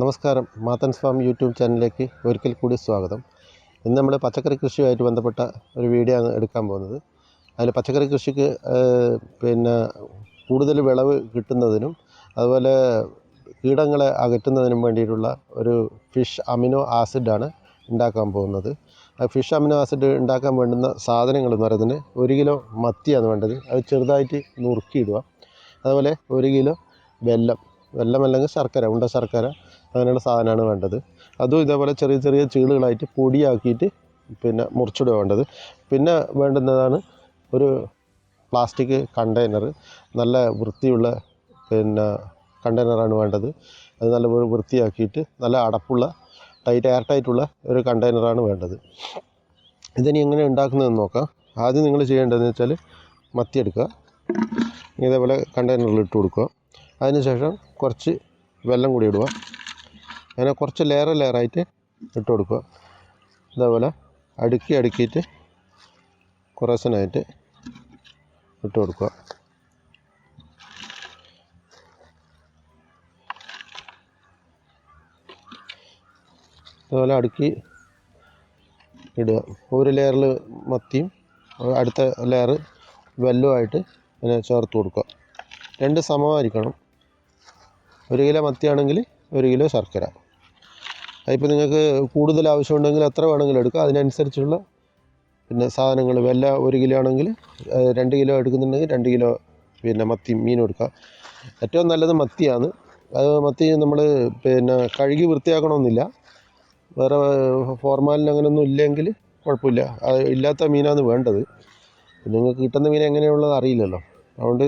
നമസ്കാരം. മാത്തൻസ് farm YouTube ചാനലിലേക്ക് ഒരിക്കൽ കൂടി സ്വാഗതം. ഇന്ന് നമ്മൾ പച്ചക്കറി കൃഷിയുമായിട്ട് ബന്ധപ്പെട്ട ഒരു വീഡിയോ ആണ് എടുക്കാൻ പോകുന്നത്. അതിൽ പച്ചക്കറി കൃഷിക്ക് പിന്നെ കൂടുതൽ വിളവ് കിട്ടുന്നതിനും അതുപോലെ കീടങ്ങളെ അകറ്റുന്നതിനും വേണ്ടിയിട്ടുള്ള ഒരു ഫിഷ് അമിനോ ആസിഡാണ് ഉണ്ടാക്കാൻ പോകുന്നത്. ആ ഫിഷ് അമിനോ ആസിഡ് ഉണ്ടാക്കാൻ വേണ്ടുന്ന സാധനങ്ങൾ എന്ന് പറയുന്നത് ഒരു കിലോ മത്തിയാണ് വേണ്ടത്. അത് ചെറുതായിട്ട് നുറുക്കിയിടുക. അതുപോലെ ഒരു കിലോ വെല്ലം. വെല്ലം അല്ലെങ്കിൽ ശർക്കര ഉണ്ട ശർക്കര. അങ്ങനെയുള്ള സാധനമാണ് വേണ്ടത്. അതും ഇതേപോലെ ചെറിയ ചെറിയ ചീളുകളായിട്ട് പൊടിയാക്കിയിട്ട് പിന്നെ മുറിച്ചിടുക വേണ്ടത്. പിന്നെ വേണ്ടുന്നതാണ് ഒരു പ്ലാസ്റ്റിക് കണ്ടെയ്നർ. നല്ല വൃത്തിയുള്ള പിന്നെ കണ്ടെയ്നറാണ് വേണ്ടത്. അത് നല്ല വൃത്തിയാക്കിയിട്ട് നല്ല അടപ്പുള്ള ടൈറ്റ് എയർ ടൈറ്റുള്ള ഒരു കണ്ടെയ്നറാണ് വേണ്ടത്. ഇതിനി എങ്ങനെ ഉണ്ടാക്കുന്നതെന്ന് നോക്കാം. ആദ്യം നിങ്ങൾ ചെയ്യേണ്ടതെന്ന് വെച്ചാൽ മത്തി എടുക്കുക. ഇതേപോലെ കണ്ടെയ്നറിൽ ഇട്ട് കൊടുക്കുക. അതിനുശേഷം കുറച്ച് വെള്ളം കൂടി ഇടുക. അങ്ങനെ കുറച്ച് ലെയർ ലെയറായിട്ട് ഇട്ട് കൊടുക്കുക. ഇതേപോലെ അടുക്കി അടുക്കിയിട്ട് കുറേശ്ശനായിട്ട് ഇട്ട് കൊടുക്കുക. അതുപോലെ അടുക്കി ഇടുക. ഒരു ലെയറിൽ മത്തിയും അടുത്ത ലെയർ വെല്ലുമായിട്ട് അതിനെ ചേർത്ത് കൊടുക്കുക. രണ്ട് സമമായിരിക്കണം. ഒരു കിലോ മത്തിയാണെങ്കിൽ ഒരു കിലോ ശർക്കര. അതിപ്പോൾ നിങ്ങൾക്ക് കൂടുതൽ ആവശ്യമുണ്ടെങ്കിൽ എത്ര വേണമെങ്കിലും എടുക്കുക അതിനനുസരിച്ചുള്ള പിന്നെ സാധനങ്ങൾ വില ഒരു കിലോ ആണെങ്കിൽ രണ്ട് കിലോ എടുക്കുന്നുണ്ടെങ്കിൽ രണ്ട് കിലോ പിന്നെ മത്തി മീൻ എടുക്കുക ഏറ്റവും നല്ലത് മത്തിയാണ്. അത് മത്തി നമ്മൾ പിന്നെ കഴുകി വൃത്തിയാക്കണമെന്നില്ല. വേറെ ഫോർമാലിൻ അങ്ങനെയൊന്നും ഇല്ലെങ്കിൽ കുഴപ്പമില്ല. അത് ഇല്ലാത്ത മീനാണ് വേണ്ടത്. നിങ്ങൾക്ക് കിട്ടുന്ന മീൻ എങ്ങനെയുള്ളത് അറിയില്ലല്ലോ. അതുകൊണ്ട്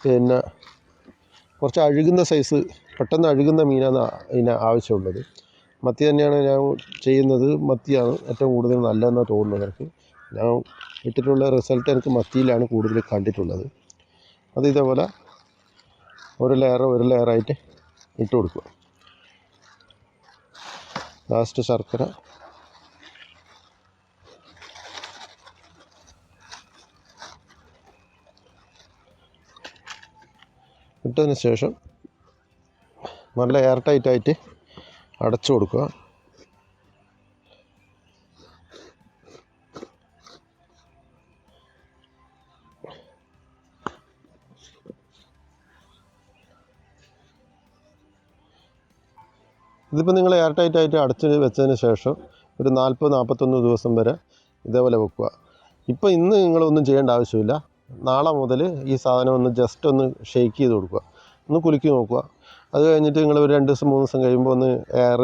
പിന്നെ കുറച്ച് അഴുകുന്ന സൈസ് പെട്ടെന്ന് അഴുകുന്ന മീനാണ് ഇതിന് ആവശ്യമുള്ളത്. മത്തി തന്നെയാണ് ഞാൻ ചെയ്യുന്നത്. മത്തിയാണ് ഏറ്റവും കൂടുതൽ നല്ലതെന്നാണ് തോന്നുന്നത് എനിക്ക്. ഞാൻ ഇട്ടിട്ടുള്ള റിസൾട്ട് എനിക്ക് മത്തിയിലാണ് കൂടുതൽ കണ്ടിട്ടുള്ളത്. അത് ഇതേപോലെ ഒരു ലെയർ ഒരു ലെയറായിട്ട് ഇട്ട് കൊടുക്കുക. ലാസ്റ്റ് ശർക്കര. ഇട്ടതിന് ശേഷം നല്ല എയർ ടൈറ്റായിട്ട് അടച്ചു കൊടുക്കുക. ഇതിപ്പോൾ നിങ്ങൾ എയർ ടൈറ്റായിട്ട് അടച്ച് വെച്ചതിന് ശേഷം ഒരു നാൽപ്പത് നാൽപ്പത്തൊന്ന് ദിവസം വരെ ഇതേപോലെ വെക്കുക. ഇപ്പോൾ ഇന്ന് നിങ്ങളൊന്നും ചെയ്യേണ്ട ആവശ്യമില്ല. നാളെ മുതൽ ഈ സാധനം ഒന്ന് ജസ്റ്റ് ഒന്ന് ഷെയ്ക്ക് ചെയ്ത് കൊടുക്കുക. ഒന്ന് കുലുക്കി നോക്കുക. അത് കഴിഞ്ഞിട്ട് നിങ്ങൾ ഒരു രണ്ട് ദിവസം മൂന്ന് ദിവസം കഴിയുമ്പോൾ ഒന്ന് എയർ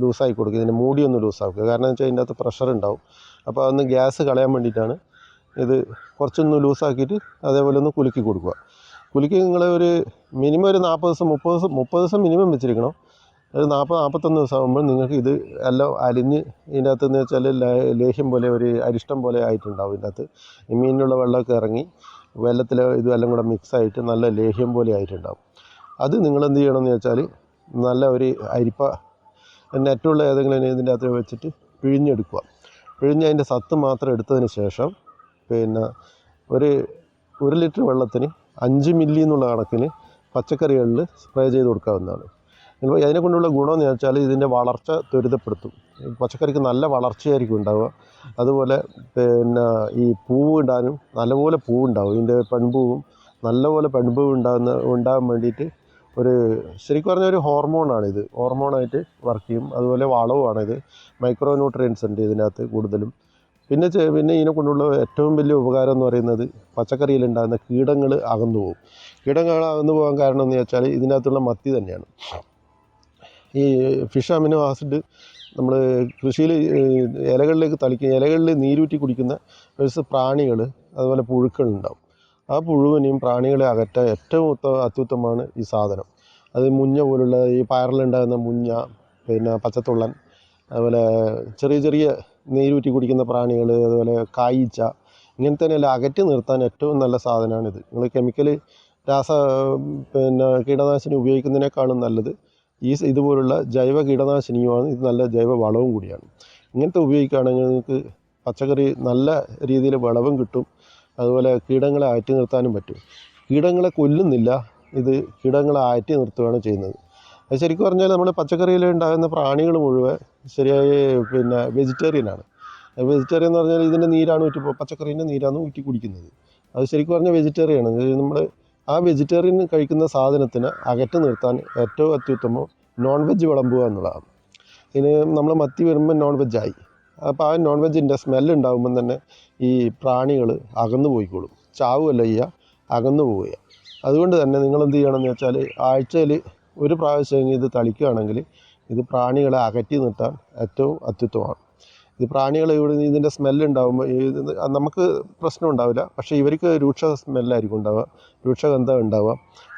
ലൂസാക്കി കൊടുക്കുക ഇതിന്റെ മൂടി ഒന്ന് ലൂസാക്കുക കാരണം എന്ന് വെച്ചാൽ ഇതിന്റെ അകത്ത് പ്രഷർ ഉണ്ടാവും. അപ്പോൾ അതൊന്ന് ഗ്യാസ് കളയാൻ വേണ്ടിയിട്ടാണ് ഇത് കുറച്ചൊന്ന് ലൂസാക്കിയിട്ട് അതേപോലെ ഒന്ന് കുലുക്കി കൊടുക്കുക. കുലുക്കി നിങ്ങൾ ഒരു മിനിമം ഒരു നാൽപ്പത് ദിവസം മുപ്പത് ദിവസം മുപ്പത് ദിവസം മിനിമം വെച്ചിരിക്കണം. ഒരു നാൽപ്പത് നാൽപ്പത്തൊന്ന് ദിവസം ആകുമ്പോൾ നിങ്ങൾക്ക് ഇത് എല്ലാം അലിഞ്ഞ് ഇതിന്റെ അകത്ത് എന്ന് വെച്ചാൽ ലേഹ്യം പോലെ ഒരു അരിഷ്ടം പോലെ ആയിട്ടുണ്ടാവും ഇതിന്റെ അകത്ത്. മീനിലുള്ള വെള്ളമൊക്കെ ഇറങ്ങി വെള്ളത്തിൽ ഇതും എല്ലാം കൂടെ മിക്സ് ആയിട്ട് നല്ല ലേഹ്യം പോലെ ആയിട്ടുണ്ടാവും. അത് നിങ്ങൾ എന്ത് ചെയ്യണമെന്ന് വെച്ചാൽ നല്ല ഒരു അരിപ്പ നെറ്റുള്ള ഏതെങ്കിലും ഇതിന്റെ അകത്ത് വെച്ചിട്ട് പിഴിഞ്ഞെടുക്കുക. പിഴിഞ്ഞ് അതിന്റെ സത്ത് മാത്രം എടുത്തതിന് ശേഷം പിന്നെ ഒരു ഒരു ലിറ്റർ വെള്ളത്തിന് അഞ്ച് മില്ലി എന്നുള്ള കണക്കിന് പച്ചക്കറികളിൽ സ്പ്രേ ചെയ്ത് കൊടുക്കാവുന്നതാണ്. ഇപ്പോൾ അതിനെ കൊണ്ടുള്ള ഗുണമെന്ന് വെച്ചാൽ ഇതിന്റെ വളർച്ച ത്വരിതപ്പെടുത്തും. പച്ചക്കറിക്ക് നല്ല വളർച്ചയായിരിക്കും ഉണ്ടാവുക. അതുപോലെ പിന്നെ ഈ പൂവ് ഇടാനും നല്ലപോലെ പൂവ് ഉണ്ടാവും ഇതിന്റെ പെൺപൂവും നല്ലപോലെ പെൺപൂവ് ഉണ്ടാകുന്ന ഉണ്ടാകാൻ വേണ്ടിയിട്ട് ഒരു ശരിക്കും പറഞ്ഞാൽ ഒരു ഹോർമോണാണിത് ഹോർമോണായിട്ട് വർക്ക് ചെയ്യും. അതുപോലെ വളവുമാണിത് മൈക്രോ ന്യൂട്രിയൻസ് ഉണ്ട് ഇതിനകത്ത് കൂടുതലും. പിന്നെ പിന്നെ ഇതിനെ കൊണ്ടുള്ള ഏറ്റവും വലിയ ഉപകാരം എന്ന് പറയുന്നത് പച്ചക്കറിയിലുണ്ടാകുന്ന കീടങ്ങൾ അകന്നു പോകും. കീടങ്ങൾ അകന്നു പോകാൻ കാരണം എന്ന് വെച്ചാൽ ഇതിനകത്തുള്ള മത്തി തന്നെയാണ്. ഈ ഫിഷ് അമിനോ ആസിഡ് നമ്മൾ കൃഷിയിൽ ഇലകളിലേക്ക് തളിക്കുക ഇലകളിൽ നീരൂറ്റി കുടിക്കുന്ന ഒരു പ്രാണികൾ അതുപോലെ പുഴുക്കളുണ്ടാവും ആ പുഴുവിനെയും പ്രാണികളെ അകറ്റാൻ ഏറ്റവും ഉത്ത അത്യുത്തമമാണ് ഈ സാധനം. അത് മുഞ്ഞ പോലുള്ള ഈ പയറിലുണ്ടാകുന്ന മുഞ്ഞ പിന്നെ പച്ചത്തുള്ളൻ അതുപോലെ ചെറിയ ചെറിയ നീരൂറ്റി കുടിക്കുന്ന പ്രാണികൾ അതുപോലെ കായ്ച്ച ഇങ്ങനത്തെ എല്ലാം അകറ്റി നിർത്താൻ ഏറ്റവും നല്ല സാധനമാണിത്. നിങ്ങൾ കെമിക്കൽ രാസ പിന്നെ കീടനാശിനി ഉപയോഗിക്കുന്നതിനേക്കാളും നല്ലത് ഈ ഇതുപോലുള്ള ജൈവ കീടനാശിനിയുമാണ്. ഇത് നല്ല ജൈവ വളവും കൂടിയാണ്. ഇങ്ങനത്തെ ഉപയോഗിക്കുകയാണെങ്കിൽ നിങ്ങൾക്ക് പച്ചക്കറി നല്ല രീതിയിൽ വിളവും കിട്ടും. അതുപോലെ കീടങ്ങളെ അയറ്റി നിർത്താനും പറ്റും. കീടങ്ങളെ കൊല്ലുന്നില്ല ഇത് കീടങ്ങളെ അയറ്റി നിർത്തുകയാണ് ചെയ്യുന്നത്. അത് ശരിക്കും പറഞ്ഞാൽ നമ്മൾ പച്ചക്കറിയിൽ ഉണ്ടാകുന്ന പ്രാണികൾ മുഴുവൻ ശരിയായ പിന്നെ വെജിറ്റേറിയനാണ് വെജിറ്റേറിയൻ എന്ന് പറഞ്ഞാൽ ഇതിന്റെ നീരാണ് ഊറ്റി പച്ചക്കറീന്റെ നീരാണ് ഊറ്റി കുടിക്കുന്നത്. അത് ശരിക്കും പറഞ്ഞാൽ വെജിറ്റേറിയൻ ആണ്. നമ്മൾ ആ വെജിറ്റേറിയൻ കഴിക്കുന്ന സാധനത്തിന് അകറ്റി നിർത്താൻ ഏറ്റവും അത്യുത്തമം നോൺ വെജ് വിളമ്പുക എന്നുള്ളതാണ്. ഇതിന് നമ്മൾ മത്തി വരുമ്പോൾ നോൺ വെജായി അപ്പോൾ ആ നോൺ വെജിന്റെ സ്മെല്ല് ഉണ്ടാകുമ്പം തന്നെ ഈ പ്രാണികൾ അകന്നു പോയിക്കോളും. ചാവുകയല്ല ചെയ്യുക അകന്നു പോവുക. അതുകൊണ്ട് തന്നെ നിങ്ങൾ എന്ത് ചെയ്യണമെന്ന് വെച്ചാൽ ആഴ്ചയിൽ ഒരു പ്രാവശ്യം ഇത് തളിക്കുകയാണെങ്കിൽ ഇത് പ്രാണികളെ അകറ്റി നിർത്താൻ ഏറ്റവും അത്യുത്തമാണ് ഇത് പ്രാണികൾ ഇവിടെ ഇതിന്റെ സ്മെല്ല് ഉണ്ടാകുമ്പോൾ ഇത് നമുക്ക് പ്രശ്നം ഉണ്ടാവില്ല. പക്ഷേ ഇവർക്ക് രൂക്ഷ സ്മെല്ലായിരിക്കും ഉണ്ടാവുക രൂക്ഷഗന്ധം ഉണ്ടാവുക.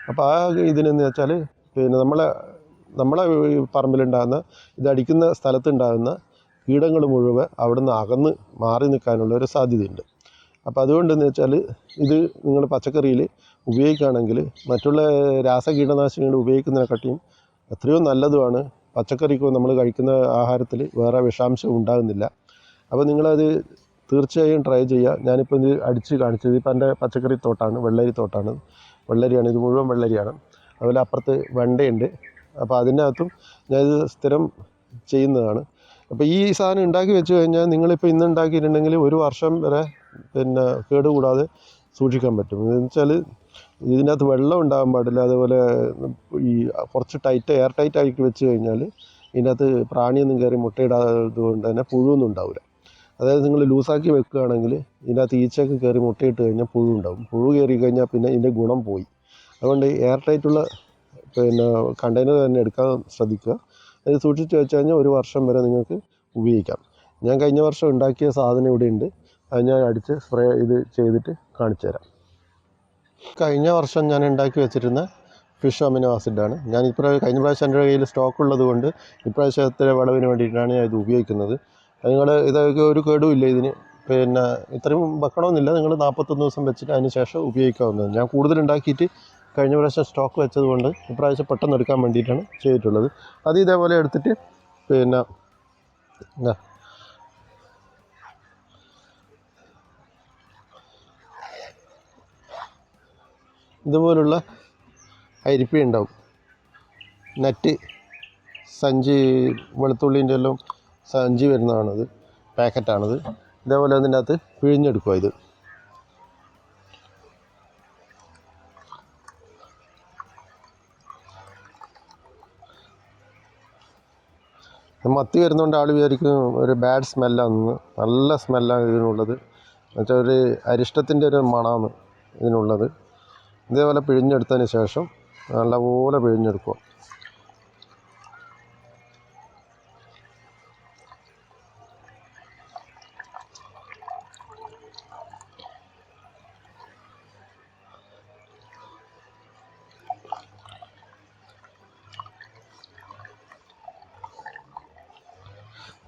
അപ്പോൾ ആ ഇതിനെന്ന് വെച്ചാൽ പിന്നെ നമ്മളെ നമ്മളെ പറമ്പിലുണ്ടാകുന്ന ഇതടിക്കുന്ന സ്ഥലത്തുണ്ടാകുന്ന കീടങ്ങൾ മുഴുവൻ അവിടെ നിന്ന് അകന്ന് മാറി നിൽക്കാനുള്ള ഒരു സാധ്യതയുണ്ട്. അപ്പോൾ അതുകൊണ്ടെന്ന് വെച്ചാൽ ഇത് നിങ്ങൾ പച്ചക്കറിയിൽ ഉപയോഗിക്കുകയാണെങ്കിൽ മറ്റുള്ള രാസ കീടനാശിനികൾ ഉപയോഗിക്കുന്നതിനെക്കാട്ടിയും എത്രയോ നല്ലതുമാണ് പച്ചക്കറിക്ക് നമ്മൾ കഴിക്കുന്ന ആഹാരത്തിൽ വേറെ വിഷാംശം ഉണ്ടാകുന്നില്ല. അപ്പോൾ നിങ്ങളത് തീർച്ചയായും ട്രൈ ചെയ്യുക. ഞാനിപ്പോൾ ഇത് അടിച്ച് കാണിച്ചത് ഇപ്പം എന്റെ പച്ചക്കറി തോട്ടാണ് വെള്ളരി തോട്ടാണ്. വെള്ളരിയാണ് ഇത് മുഴുവൻ വെള്ളരിയാണ്. അതുപോലെ അപ്പുറത്ത് വെണ്ടയുണ്ട്. അപ്പോൾ അതിനകത്തും ഞാനിത് സ്ഥിരം ചെയ്യുന്നതാണ്. അപ്പോൾ ഈ സാധനം ഉണ്ടാക്കി വെച്ച് കഴിഞ്ഞാൽ നിങ്ങളിപ്പോൾ ഇന്ന് ഉണ്ടാക്കിയിട്ടുണ്ടെങ്കിൽ ഒരു വർഷം വരെ പിന്നെ കേടുകൂടാതെ സൂക്ഷിക്കാൻ പറ്റും. എന്ന് വെച്ചാൽ ഇതിനകത്ത് വെള്ളം ഉണ്ടാകാൻ പാടില്ല. അതേപോലെ ഈ കുറച്ച് ടൈറ്റ് എയർ ടൈറ്റ് ആക്കി വെച്ച് കഴിഞ്ഞാൽ ഇതിനകത്ത് പ്രാണിയൊന്നും കയറി മുട്ടയിടാത്തത് കൊണ്ട് തന്നെ പുഴുവൊന്നും ഉണ്ടാവില്ല അതായത് നിങ്ങൾ ലൂസാക്കി വെക്കുകയാണെങ്കിൽ ഇതിനകത്ത് ഈച്ചയൊക്കെ കയറി മുട്ടയിട്ട് കഴിഞ്ഞാൽ പുഴു ഉണ്ടാവും. പുഴു കയറി കഴിഞ്ഞാൽ പിന്നെ ഇതിന്റെ ഗുണം പോയി. അതുകൊണ്ട് എയർ ടൈറ്റുള്ള പിന്നെ കണ്ടെയ്നർ തന്നെ എടുക്കാൻ ശ്രദ്ധിക്കുക. അത് സൂക്ഷിച്ച് വെച്ച് കഴിഞ്ഞാൽ ഒരു വർഷം വരെ നിങ്ങൾക്ക് ഉപയോഗിക്കാം. ഞാൻ കഴിഞ്ഞ വർഷം ഉണ്ടാക്കിയ സാധനം ഇവിടെ ഉണ്ട്. അത് ഞാൻ അടിച്ച് സ്പ്രേ ഇത് ചെയ്തിട്ട് കാണിച്ചു തരാം. കഴിഞ്ഞ വർഷം ഞാൻ ഉണ്ടാക്കി വെച്ചിരുന്ന ഫിഷ് അമിനോ ആസിഡാണ്. ഞാൻ ഇപ്രാവശ്യം കഴിഞ്ഞ പ്രാവശ്യം എന്റെ കയ്യിൽ സ്റ്റോക്ക് ഉള്ളത് കൊണ്ട് ഇപ്രാവശ്യത്തെ വിളവിന് വേണ്ടിയിട്ടാണ് ഞാൻ ഇത് ഉപയോഗിക്കുന്നത്. നിങ്ങൾ ഇതൊക്കെ ഒരു കേടുമില്ല ഇതിന്. പിന്നെ ഇത്രയും വെക്കണമെന്നില്ല. നിങ്ങൾ നാൽപ്പത്തൊന്ന് ദിവസം വെച്ചിട്ട് അതിന് ശേഷം ഉപയോഗിക്കാവുന്നതാണ്. ഞാൻ കൂടുതൽ ഉണ്ടാക്കിയിട്ട് കഴിഞ്ഞ പ്രാവശ്യം സ്റ്റോക്ക് വെച്ചത് കൊണ്ട് ഇപ്രാവശ്യം പെട്ടെന്ന് എടുക്കാൻ വേണ്ടിയിട്ടാണ് ചെയ്തിട്ടുള്ളത്. അത് ഇതേപോലെ എടുത്തിട്ട് പിന്നെ എന്താ ഇതുപോലുള്ള അരിപ്പി ഉണ്ടാവും. നെറ്റ് സഞ്ചി വെളുത്തുള്ളിന്റെ എല്ലാം സഞ്ചി വരുന്നതാണത് പാക്കറ്റാണത് ഇതേപോലെ അതിന്റെ അകത്ത് പിഴിഞ്ഞെടുക്കുക ഇത്. മത്തി വരുന്നതുകൊണ്ട് ആൾ വിചാരിക്കും ഒരു ബാഡ് സ്മെല്ലാണെന്ന് നല്ല സ്മെല്ലാണ് ഇതിനുള്ളത്. എന്നുവെച്ചാൽ ഒരു അരിഷ്ടത്തിന്റെ ഒരു മണമാണ് ഇതിനുള്ളത്. ഇതേപോലെ പിഴിഞ്ഞെടുത്തതിന് ശേഷം നല്ലപോലെ പിഴിഞ്ഞെടുക്കുക.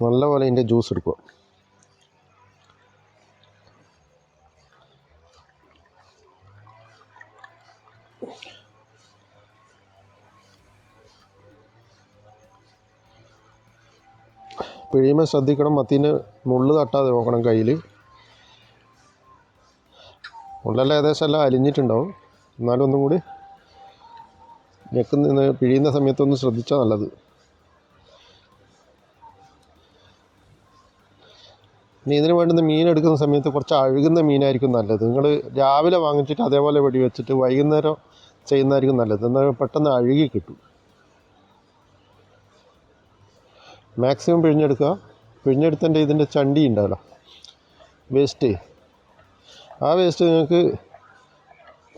നല്ലപോലെ ഇതിന്റെ ജ്യൂസ് എടുക്കുക. പിഴിയുമ്പോൾ ശ്രദ്ധിക്കണം മത്തീന് മുള്ള് തട്ടാതെ നോക്കണം കയ്യിൽ. മുള്ളെല്ലാം ഏകദേശം എല്ലാം അലിഞ്ഞിട്ടുണ്ടാവും. എന്നാലും ഒന്നും കൂടി ഞെക്കുന്ന പിഴിയുന്ന സമയത്തൊന്ന് ശ്രദ്ധിച്ചാൽ നല്ലത്. ഇനി ഇതിന് വേണ്ടുന്ന മീൻ എടുക്കുന്ന സമയത്ത് കുറച്ച് അഴുകുന്ന മീനായിരിക്കും നല്ലത്. നിങ്ങൾ രാവിലെ വാങ്ങിച്ചിട്ട് അതേപോലെ വെടി വെച്ചിട്ട് വൈകുന്നേരം ചെയ്യുന്നതായിരിക്കും നല്ലത്. എന്നാൽ പെട്ടെന്ന് അഴുകി കിട്ടും. മാക്സിമം പിഴിഞ്ഞെടുക്കുക. പിഴിഞ്ഞെടുത്തതിന്റെ ഇതിന്റെ ചണ്ടി ഉണ്ടാവില്ല വേസ്റ്റ് ആ വേസ്റ്റ് നിങ്ങൾക്ക്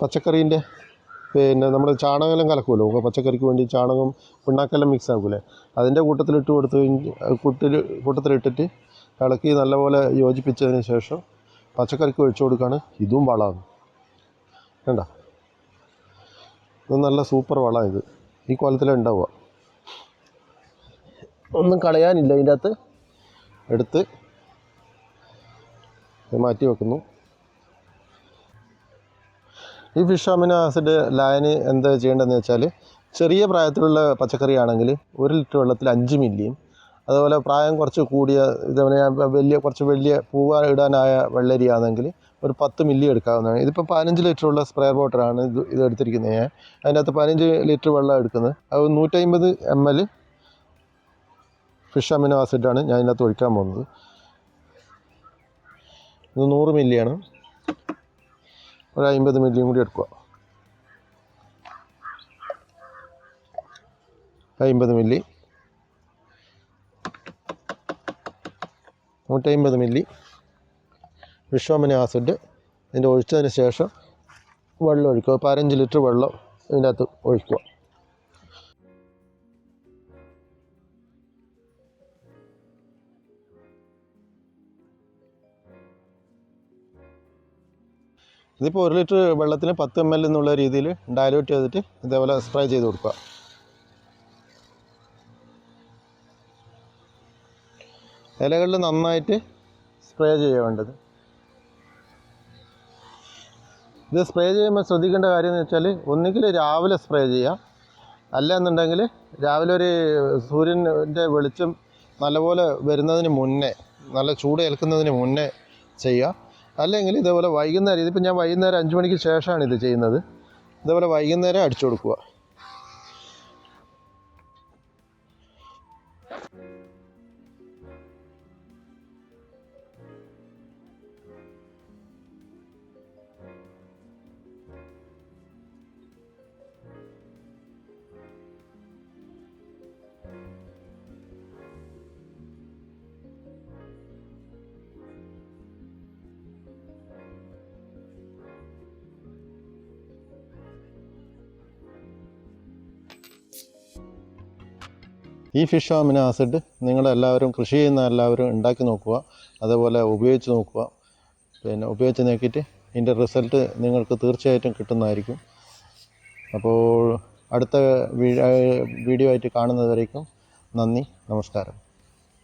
പച്ചക്കറീന്റെ പിന്നെ നമ്മൾ ചാണകമെല്ലാം കലക്കുമല്ലോ പച്ചക്കറിക്ക് വേണ്ടി ചാണകം പിണ്ണാക്കെല്ലാം മിക്സ് ആക്കൂലേ? അതിന്റെ കൂട്ടത്തിലിട്ട് കൊടുത്ത് കൂട്ടിൽ കൂട്ടത്തിലിട്ടിട്ട് ഇളക്കി നല്ലപോലെ യോജിപ്പിച്ചതിന് ശേഷം പച്ചക്കറിക്ക് ഒഴിച്ചു കൊടുക്കുകയാണ് ഇതും വളമാണ്. വേണ്ട ഇത് നല്ല സൂപ്പർ വളമാണ് ഇത്. ഈ കോലത്തിലാണ് ഉണ്ടാവുക. ഒന്നും കളയാനില്ല ഇതിന്റെ അകത്ത്. എടുത്ത് മാറ്റി വെക്കുന്നു. ഈ ഫിഷ് അമിനോ ആസിഡ് ലായനി എന്താ ചെയ്യേണ്ടതെന്ന് വെച്ചാൽ ചെറിയ പ്രായത്തിലുള്ള പച്ചക്കറിയാണെങ്കിൽ ഒരു ലിറ്റർ വെള്ളത്തിൽ അഞ്ച് മില്ലിയും അതുപോലെ പ്രായം കുറച്ച് കൂടിയ ഇതേപോലെ വലിയ കുറച്ച് വലിയ പൂവ് ഇടാനായ വെള്ളരിയാണെങ്കിൽ ഒരു പത്ത് മില്ലി എടുക്കാവുന്നതാണ്. ഇതിപ്പോൾ പതിനഞ്ച് ലിറ്ററുള്ള സ്പ്രേ ബോട്ടറാണ് ഇത് ഇത് എടുത്തിരിക്കുന്നത് ഞാൻ. അതിനകത്ത് പതിനഞ്ച് ലിറ്റർ വെള്ളം എടുക്കുന്നത്. അത് നൂറ്റമ്പത് എം എൽ ഫിഷ് അമിനോ ആസിഡാണ് ഞാൻ ഇതിനകത്ത് ഒഴിക്കാൻ പോകുന്നത്. ഇത് നൂറ് മില്ലിയാണ് ഒരു അമ്പത് മില്ലിയും കൂടി എടുക്കുക. അമ്പത് മില്ലി. നൂറ്റമ്പത് മില്ലി വിഷോമിനി ആസിഡ്. ഇതിന്റെ ഒഴിച്ചതിന് ശേഷം വെള്ളം ഒഴിക്കുക. പതിനഞ്ച് ലിറ്റർ വെള്ളം ഇതിന്റെ അകത്ത് ഒഴിക്കുക. ഇതിപ്പോൾ ഒരു ലിറ്റർ വെള്ളത്തിന് പത്ത് എം എൽ എന്നുള്ള രീതിയിൽ ഡയലൂട്ട് ചെയ്തിട്ട് ഇതേപോലെ സ്പ്രേ ചെയ്ത് കൊടുക്കുക. ഇലകളിൽ നന്നായിട്ട് സ്പ്രേ ചെയ്യേണ്ടത് ഇത് സ്പ്രേ ചെയ്യുമ്പോൾ ശ്രദ്ധിക്കേണ്ട കാര്യം എന്ന് വെച്ചാൽ ഒന്നുകിൽ രാവിലെ സ്പ്രേ ചെയ്യുക. അല്ല എന്നുണ്ടെങ്കിൽ രാവിലെ ഒരു സൂര്യന്റെ വെളിച്ചം നല്ലപോലെ വരുന്നതിന് മുന്നേ നല്ല ചൂട് ഏൽക്കുന്നതിന് മുന്നേ ചെയ്യുക. അല്ലെങ്കിൽ ഇതേപോലെ വൈകുന്നേരം ഇതിപ്പോൾ ഞാൻ വൈകുന്നേരം അഞ്ച് മണിക്ക് ശേഷമാണ് ഇത് ചെയ്യുന്നത്. ഇതേപോലെ വൈകുന്നേരം അടിച്ചു കൊടുക്കുക. ഈ ഫിഷ് അമിനോ ആസിഡ് നിങ്ങളെല്ലാവരും കൃഷി ചെയ്യുന്ന എല്ലാവരും ഉണ്ടാക്കി നോക്കുക അതേപോലെ ഉപയോഗിച്ച് നോക്കുക. പിന്നെ ഉപയോഗിച്ച് നോക്കിയിട്ട് ഇതിന്റെ റിസൾട്ട് നിങ്ങൾക്ക് തീർച്ചയായിട്ടും കിട്ടുന്നതായിരിക്കും. അപ്പോൾ അടുത്ത വീഡിയോ ആയിട്ട് കാണുന്നതുവരേക്കും നന്ദി നമസ്കാരം.